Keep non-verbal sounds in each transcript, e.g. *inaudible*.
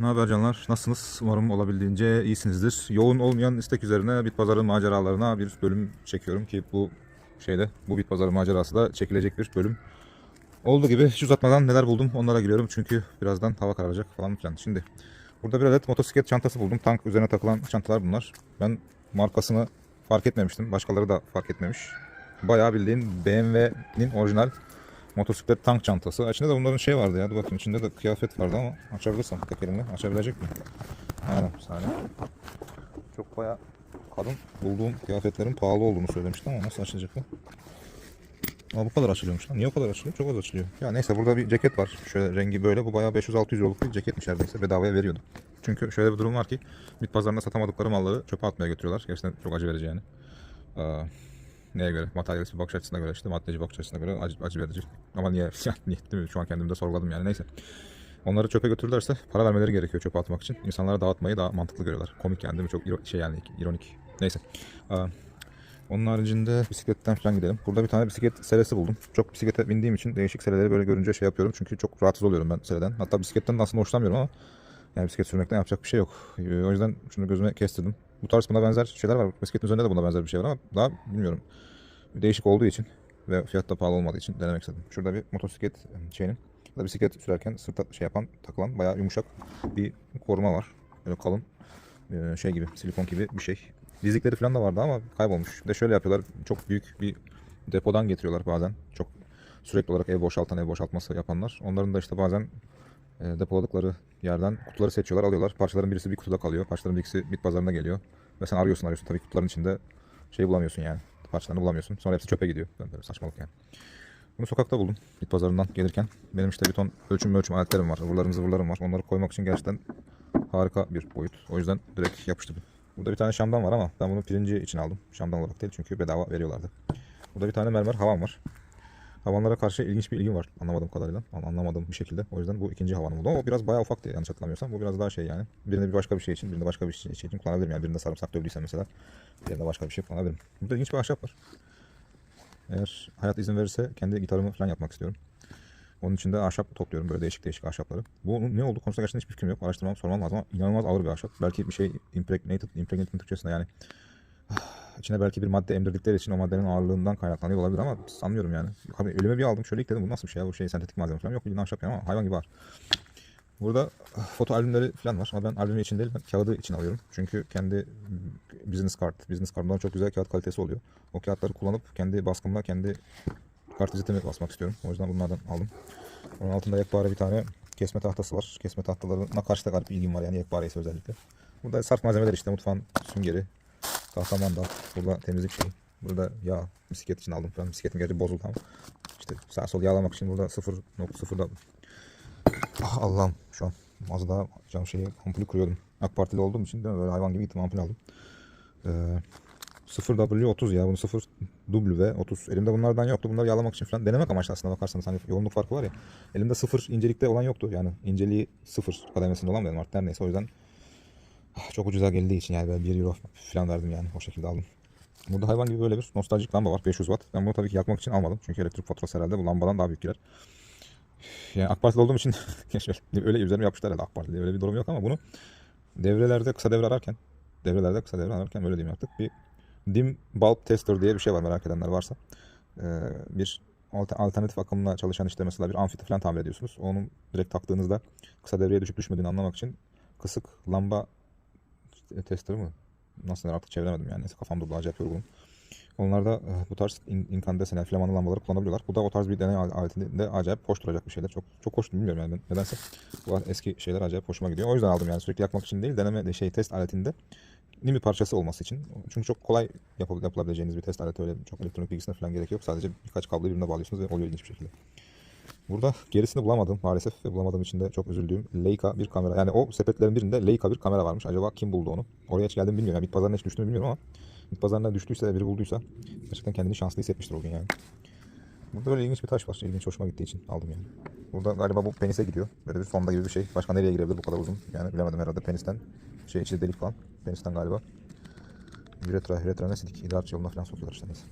Ne haber canlar? Nasılsınız? Umarım olabildiğince iyisinizdir. Yoğun olmayan istek üzerine bit pazarı maceralarına bir bölüm çekiyorum ki bu şeyde bu bit pazarı macerası da çekilecek bir bölüm. Olduğu gibi hiç uzatmadan neler buldum onlara giriyorum çünkü birazdan hava kararacak falan filan. Şimdi burada bir adet motosiklet çantası buldum. Tank üzerine takılan çantalar bunlar. Ben markasını fark etmemiştim. Başkaları da fark etmemiş. Bayağı bildiğin BMW'nin orijinal motosiklet tank çantası. İçinde de bunların şey vardı ya. Dur bakayım içinde de kıyafet vardı ama açabilirsem tek elimle. Açabilecek miyim? Aynen saniye. Çok bayağı kalın bulduğum kıyafetlerin pahalı olduğunu söylemiştim ama nasıl açılacak bu? Aa, bu kadar açılıyormuş lan. Niye o kadar açılıyor? Çok az açılıyor. Ya neyse burada bir ceket var. Şöyle rengi böyle. Bu bayağı 500-600 euroluk bir ceketmiş neredeyse. Bedavaya veriyordu. Çünkü şöyle bir durum var ki bit pazarında satamadıkları malları çöpe atmaya götürüyorlar. Gerçekten çok acı verici yani. Aa, neye göre? Materyalist bir bakış açısına göre işte maddeci bakış açısına göre acı, acı verici. Ama niye? *laughs* Ya, niye değil mi? Şu an kendimde sorguladım yani neyse. Onları çöpe götürürlerse para vermeleri gerekiyor çöpe atmak için. İnsanlara dağıtmayı daha mantıklı görüyorlar. Komik yani değil mi? Çok şey yani ironik. Neyse. Aa, onun haricinde bisikletten falan gidelim. Burada bir tane bisiklet seresi buldum. Çok bisiklete bindiğim için değişik sereleri böyle görünce şey yapıyorum. Çünkü çok rahatsız oluyorum ben sereden. Hatta bisikletten de aslında hoşlanmıyorum ama yani bisiklet sürmekten yapacak bir şey yok. Ee, O yüzden şunu gözüme kestirdim. Bu tarz buna benzer şeyler var. Bisikletin üzerinde de buna benzer bir şey var ama daha bilmiyorum. Değişik olduğu için ve fiyat da pahalı olmadığı için denemek istedim. Şurada bir motosiklet şeyinin da bisiklet sürerken sırta şey yapan takılan bayağı yumuşak bir koruma var. Böyle kalın e, şey gibi silikon gibi bir şey. Dizlikleri falan da vardı ama kaybolmuş. Bir de şöyle yapıyorlar. Çok büyük bir depodan getiriyorlar bazen. Çok sürekli olarak ev boşaltan, ev boşaltması yapanlar. Onların da işte bazen e, depoladıkları yerden kutuları seçiyorlar, alıyorlar. Parçaların birisi bir kutuda kalıyor. Parçaların birisi bit pazarına geliyor. Ve sen arıyorsun arıyorsun. Tabii kutuların içinde şey bulamıyorsun yani. Parçalarını bulamıyorsun. Sonra hepsi çöpe gidiyor. Böyle saçmalık yani. Bunu sokakta buldum. Bit pazarından gelirken. Benim işte bir ton ölçüm ölçüm aletlerim var. Ivırlarım zıvırlarım var. Onları koymak için gerçekten harika bir boyut. O yüzden direkt yapıştırdım. Burada bir tane şamdan var ama ben bunu pirinci için aldım. Şamdan olarak değil çünkü bedava veriyorlardı. Burada bir tane mermer havan var. Havanlara karşı ilginç bir ilgim var anlamadığım kadarıyla. An- Anlamadığım bir şekilde. O yüzden bu ikinci havanım oldu. O biraz bayağı ufaktı yanlış hatırlamıyorsam. Bu biraz daha şey yani. Birinde bir başka bir şey için, birinde başka bir şey için kullanabilirim. Yani birinde sarımsak dövdüysem mesela. Birinde başka bir şey kullanabilirim. Burada ilginç bir ahşap var. Eğer hayat izin verirse kendi gitarımı falan yapmak istiyorum. Onun için de ahşap topluyorum böyle değişik değişik ahşapları. Bunun ne olduğu konusunda gerçekten hiçbir fikrim yok. Araştırmam sormam lazım ama inanılmaz ağır bir ahşap. Belki bir şey impregnated, impregnated Türkçesinde yani içine belki bir madde emdirdikleri için o maddenin ağırlığından kaynaklanıyor olabilir ama sanmıyorum yani. Abi elime bir aldım şöyle dedim bu nasıl bir şey ya bu şey sentetik malzeme falan yok ahşap yani ama hayvan gibi ağır. Burada ah, foto albümleri falan var ama ben albümü için değil ben kağıdı için alıyorum. Çünkü kendi business card, business card'dan çok güzel kağıt kalitesi oluyor. O kağıtları kullanıp kendi baskımla kendi kart vizitimi basmak istiyorum. O yüzden bunlardan aldım. Onun altında yekpare bir tane kesme tahtası var. Kesme tahtalarına karşı da garip ilgim var yani yekpare ise özellikle. Burada sarf malzemeler işte mutfağın süngeri, tahta mandal, burada temizlik şeyi. Burada yağ, bisiklet için aldım falan. Bisikletim gerçi bozuldu ama işte sağ sol yağlamak için burada 0.0'da Ah Allah'ım şu an az daha cam şeyi ampulü kuruyordum. AK Partili olduğum için değil mi? Böyle hayvan gibi gittim ampul aldım. Ee, 0W30 ya bunu 0 W30. Elimde bunlardan yoktu. Bunları yağlamak için falan denemek amaçlı aslında bakarsanız. Hani yoğunluk farkı var ya. Elimde 0 incelikte olan yoktu. Yani inceliği 0 kademesinde olan benim artık neyse o yüzden çok ucuza geldiği için yani böyle 1 euro falan verdim yani o şekilde aldım. Burada hayvan gibi böyle bir nostaljik lamba var 500 watt. Ben bunu tabii ki yakmak için almadım. Çünkü elektrik faturası herhalde bu lambadan daha büyük girer. Yani AK Partili olduğum için *laughs* öyle üzerine yapmışlar herhalde AK Partili. Öyle bir durum yok ama bunu devrelerde kısa devre ararken devrelerde kısa devre ararken böyle diyeyim artık bir dim bulb tester diye bir şey var merak edenler varsa. Ee, bir alter- alternatif akımla çalışan işte mesela bir amfi falan tamir ediyorsunuz. Onu direkt taktığınızda kısa devreye düşüp düşmediğini anlamak için kısık lamba tester mı? Nasıl denir artık çeviremedim yani. Neyse kafam durdu acayip yorgunum. Onlarda e, bu tarz in- incandescent flamanlı lambaları kullanabiliyorlar. Bu da o tarz bir deney al- aletinde acayip hoş duracak bir şeyler. Çok çok hoş bilmiyorum yani ben nedense. Bu eski şeyler acayip hoşuma gidiyor. O yüzden aldım yani sürekli yakmak için değil deneme şey test aletinde bir parçası olması için. Çünkü çok kolay yapılabileceğiniz bir test aleti öyle çok elektronik bilgisine falan gerek yok. Sadece birkaç kabloyu birbirine bağlıyorsunuz ve oluyor ilginç bir şekilde. Burada gerisini bulamadım maalesef ve bulamadığım için de çok üzüldüğüm Leica bir kamera. Yani o sepetlerin birinde Leica bir kamera varmış. Acaba kim buldu onu? Oraya hiç geldim bilmiyorum. Yani bit pazarına hiç düştüğünü bilmiyorum ama bit pazarına düştüyse biri bulduysa gerçekten kendini şanslı hissetmiştir o gün yani. Burada böyle ilginç bir taş var. İlginç hoşuma gittiği için aldım yani. Burada galiba bu penise gidiyor. Böyle bir sonda gibi bir şey. Başka nereye girebilir bu kadar uzun? Yani bilemedim herhalde penisten. Şey içi delik falan. Penisten galiba. Üretra, üretra ne sidik? İdarç yoluna falan sokuyorlar işte neyse.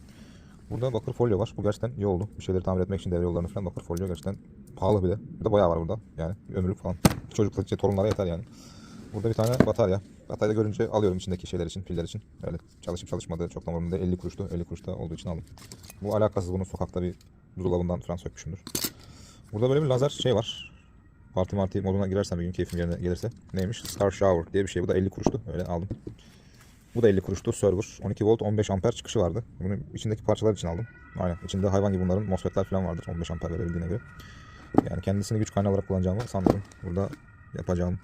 Burada bakır folyo var. Bu gerçekten iyi oldu. Bir şeyleri tamir etmek için devre yollarını falan bakır folyo gerçekten pahalı bir de. Bir de bayağı var burada. Yani ömürlük falan. Çocuklar, şey, torunlara yeter yani. Burada bir tane batarya. Batarya görünce alıyorum içindeki şeyler için, piller için. Öyle çalışıp çalışmadığı çok da umurumda. 50 kuruştu. 50 kuruşta olduğu için aldım. Bu alakasız. Bunu sokakta bir buzdolabından falan sökmüşümdür. Burada böyle bir lazer şey var. Parti marti moduna girersen bir gün keyfim yerine gelirse. Neymiş? Star Shower diye bir şey. Bu da 50 kuruştu. Öyle aldım. Bu da 50 kuruştu. Server. 12 volt 15 amper çıkışı vardı. Bunun içindeki parçalar için aldım. Aynen. İçinde hayvan gibi bunların MOSFET'ler falan vardır. 15 amper verebildiğine göre. Yani kendisini güç kaynağı olarak kullanacağımı sanmıyorum. Burada yapacağımı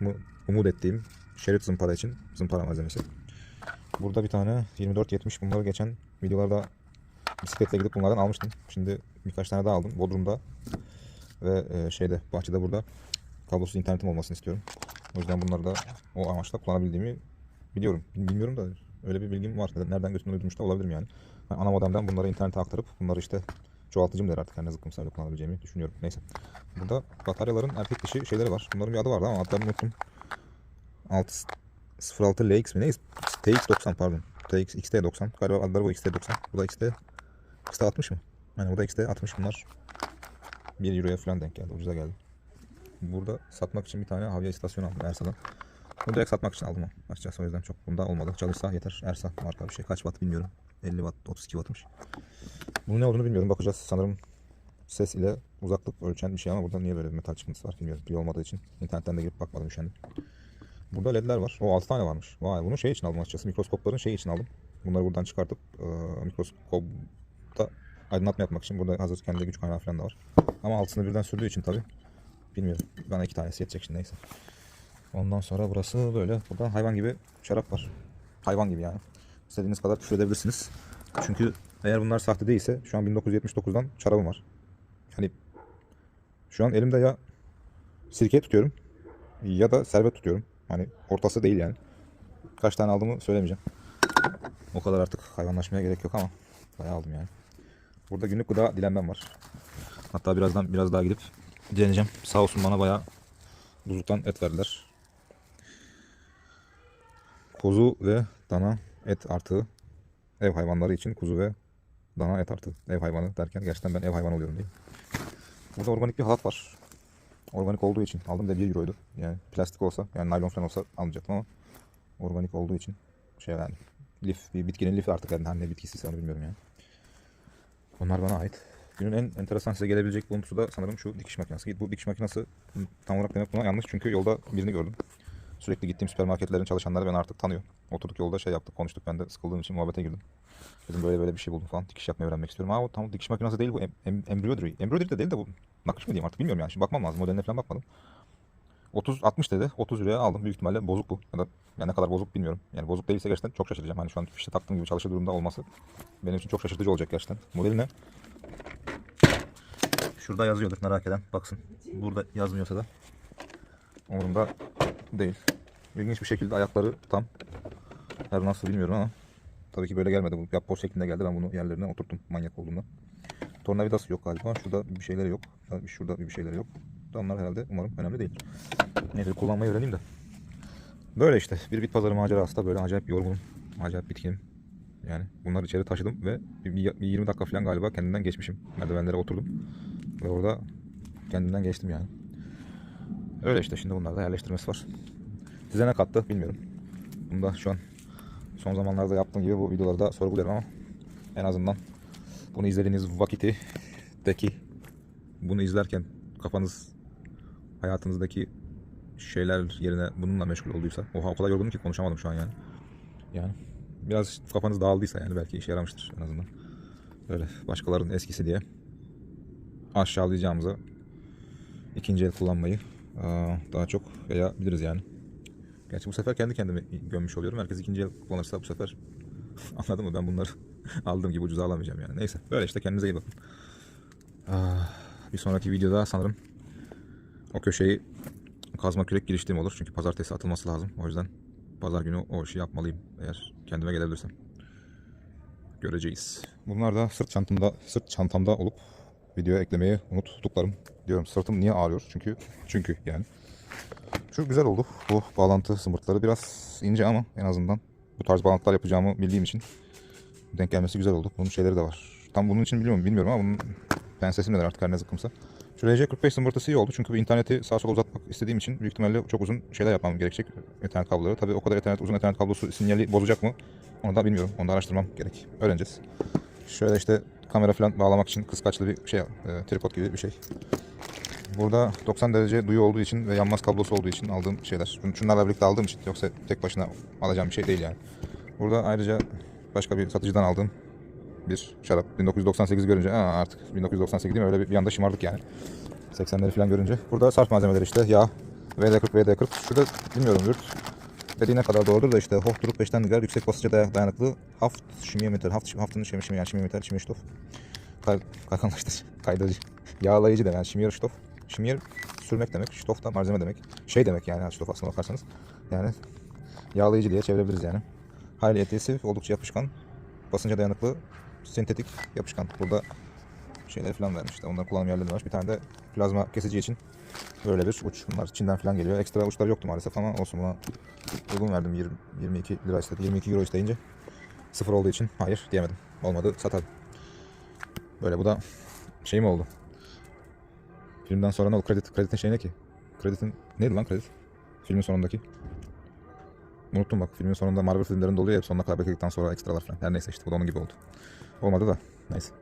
umut ettiğim şerit zımpara için zımpara malzemesi. Burada bir tane 24-70 bunları geçen videolarda bisikletle gidip bunlardan almıştım. Şimdi birkaç tane daha aldım. Bodrum'da ve e, şeyde bahçede burada kablosuz internetim olmasını istiyorum. O yüzden bunları da o amaçla kullanabildiğimi biliyorum. Bilmiyorum da öyle bir bilgim var. Nereden götürdüğünü uydurmuş da olabilirim yani. Ben ana modemden bunları internete aktarıp bunları işte çoğaltıcı mı der artık her ne zıkkımsa öyle kullanabileceğimi düşünüyorum. Neyse. Burada bataryaların erkek dişi şeyleri var. Bunların bir adı vardı ama adlarını unuttum. 6 06 LX mi neyse? TX90 pardon. TX XT90. Galiba adları bu XT90. Bu da XT XT60 mı? Yani bu da XT60 bunlar 1 euroya falan denk geldi. Ucuza geldi. Burada satmak için bir tane havya istasyonu aldım Ersa'dan. Bunu direkt satmak için aldım açıkçası o yüzden çok bunda olmadı. Çalışsa yeter. Ersa marka bir şey. Kaç watt bilmiyorum. 50 watt, 32 wattmış. Bunun ne olduğunu bilmiyorum. Bakacağız. Sanırım ses ile uzaklık ölçen bir şey ama burada niye böyle bir metal çıkıntısı var bilmiyorum. Pil olmadığı için internetten de girip bakmadım üşendim. Burada ledler var. O 6 tane varmış. Vay bunu şey için aldım açıkçası. Mikroskopların şey için aldım. Bunları buradan çıkartıp e, mikroskopta aydınlatma yapmak için. Burada hazır kendi güç kaynağı falan da var. Ama altısını birden sürdüğü için tabi bilmiyorum. Bana iki tanesi yetecek şimdi neyse. Ondan sonra burası böyle. Burada hayvan gibi şarap var. Hayvan gibi yani. İstediğiniz kadar küfür edebilirsiniz. Çünkü eğer bunlar sahte değilse şu an 1979'dan şarabım var. Yani şu an elimde ya sirke tutuyorum ya da servet tutuyorum. Hani ortası değil yani. Kaç tane aldığımı söylemeyeceğim. O kadar artık hayvanlaşmaya gerek yok ama bayağı aldım yani. Burada günlük gıda dilenmem var. Hatta birazdan biraz daha gidip dileneceğim. Sağ olsun bana bayağı buzluktan et verdiler. Kuzu ve dana et artığı ev hayvanları için kuzu ve dana et artığı. Ev hayvanı derken gerçekten ben ev hayvanı oluyorum değil. Burada organik bir halat var. Organik olduğu için aldım da 1 euroydu. Yani plastik olsa yani naylon falan olsa almayacaktım ama organik olduğu için şey yani lif bir bitkinin lifi artık yani ne bitkisiyse onu bilmiyorum yani. Onlar bana ait. Günün en enteresan size gelebilecek buluntusu da sanırım şu dikiş makinesi. Bu dikiş makinesi tam olarak demek buna yanlış çünkü yolda birini gördüm. Sürekli gittiğim süpermarketlerin çalışanları beni artık tanıyor. Oturduk yolda şey yaptık konuştuk ben de sıkıldığım için muhabbete girdim. Dedim böyle böyle bir şey buldum falan dikiş yapmayı öğrenmek istiyorum. Aa o tam dikiş makinesi değil bu em, em, embroidery. Embroidery de değil de bu nakış mı diyeyim artık bilmiyorum yani. Şimdi bakmam lazım modeline falan bakmadım. 30 60 dedi. 30 liraya aldım. Büyük ihtimalle bozuk bu. Ya da yani ne kadar bozuk bilmiyorum. Yani bozuk değilse gerçekten çok şaşıracağım. Hani şu an fişte taktığım gibi çalışır durumda olması benim için çok şaşırtıcı olacak gerçekten. Modeli ne? Şurada yazıyordur merak eden baksın. Burada yazmıyorsa da umurumda değil. İlginç bir şekilde ayakları tam. Her nasıl bilmiyorum ama tabii ki böyle gelmedi. Bu yapboz şeklinde geldi. Ben bunu yerlerine oturttum manyak olduğumda. Tornavidası yok galiba. Şurada bir şeyleri yok. Şurada bir şeyleri yok. Onlar herhalde umarım önemli değil. Neyse kullanmayı öğreneyim de. Böyle işte bir bit pazarı macerası da böyle acayip yorgunum. Acayip bitkinim. Yani bunları içeri taşıdım ve bir, bir 20 dakika falan galiba kendimden geçmişim. Merdivenlere oturdum. Ve orada kendimden geçtim yani. Öyle işte şimdi bunlarda yerleştirmesi var. Size ne kattı bilmiyorum. Bunu da şu an son zamanlarda yaptığım gibi bu videolarda sorguluyorum ama en azından bunu izlediğiniz vakiti deki bunu izlerken kafanız hayatınızdaki şeyler yerine bununla meşgul olduysa oha o kadar yorgunum ki konuşamadım şu an yani. Yani biraz kafanız dağıldıysa yani belki işe yaramıştır en azından. Böyle başkalarının eskisi diye aşağılayacağımıza ikinci el kullanmayı daha çok yayabiliriz yani. Gerçi bu sefer kendi kendime gömmüş oluyorum. Herkes ikinci el kullanırsa bu sefer *laughs* anladın mı ben bunları *laughs* aldığım gibi ucuza alamayacağım yani. Neyse böyle işte kendinize iyi bakın. Aa, bir sonraki videoda sanırım o köşeyi kazma kürek giriştiğim olur. Çünkü pazartesi atılması lazım. O yüzden pazar günü o işi yapmalıyım. Eğer kendime gelebilirsem. Göreceğiz. Bunlar da sırt çantamda, sırt çantamda olup videoya eklemeyi unuttuklarım. Diyorum sırtım niye ağrıyor? Çünkü çünkü yani. Şu güzel oldu. Bu bağlantı sımırtları biraz ince ama en azından bu tarz bağlantılar yapacağımı bildiğim için denk gelmesi güzel oldu. Bunun şeyleri de var. Tam bunun için biliyorum bilmiyorum ama bunun pensesi der artık her ne zıkkımsa. Şu RC45 zımbırtısı iyi oldu çünkü bu interneti sağa sola uzatmak istediğim için büyük ihtimalle çok uzun şeyler yapmam gerekecek. Ethernet kabloları. Tabii o kadar ethernet, uzun ethernet kablosu sinyali bozacak mı? Onu da bilmiyorum. Onu da araştırmam gerek. Öğreneceğiz. Şöyle işte kamera falan bağlamak için kıskaçlı bir şey, e, tripod gibi bir şey. Burada 90 derece duyu olduğu için ve yanmaz kablosu olduğu için aldığım şeyler. Şun- Şunlarla birlikte aldığım için yoksa tek başına alacağım bir şey değil yani. Burada ayrıca başka bir satıcıdan aldığım bir şarap. 1998 görünce Aa, artık 1998 değil mi? Öyle bir, bir anda şımardık yani. 80'leri falan görünce. Burada sarf malzemeleri işte yağ, VD40, VD40. Şurada bilmiyorum yurt dediğine kadar doğrudur da işte Hochtruk 5'ten gider yüksek basınca day- dayanıklı Haft Şimiye metal. Haft, haftının şimi, şimi, yani ştof. Kay, kayganlaştırıcı, kaydırıcı. Yağlayıcı demek yani şimiyer ştof. Şimiyer sürmek demek, ştof da malzeme demek. Şey demek yani ştof aslına bakarsanız. Yani yağlayıcı diye çevirebiliriz yani. Hayli etkisi, oldukça yapışkan, basınca dayanıklı, sentetik yapışkan. Burada şeyler falan vermiş. işte onların kullanım yerleri var. Bir tane de plazma kesici için böyle bir uç. Bunlar Çin'den falan geliyor. Ekstra uçları yoktu maalesef ama olsun buna uygun verdim. 20, 22 lira istedi. 22 euro isteyince sıfır olduğu için hayır diyemedim. Olmadı satarım. Böyle bu da şey mi oldu? Filmden sonra ne oldu? Kredi, kreditin şey ne ki? Kreditin neydi lan kredi? Filmin sonundaki. Unuttum bak filmin sonunda Marvel filmlerinde oluyor ya sonuna kadar bekledikten sonra ekstralar falan. Her neyse işte bu da onun gibi oldu. Olmadı da neyse.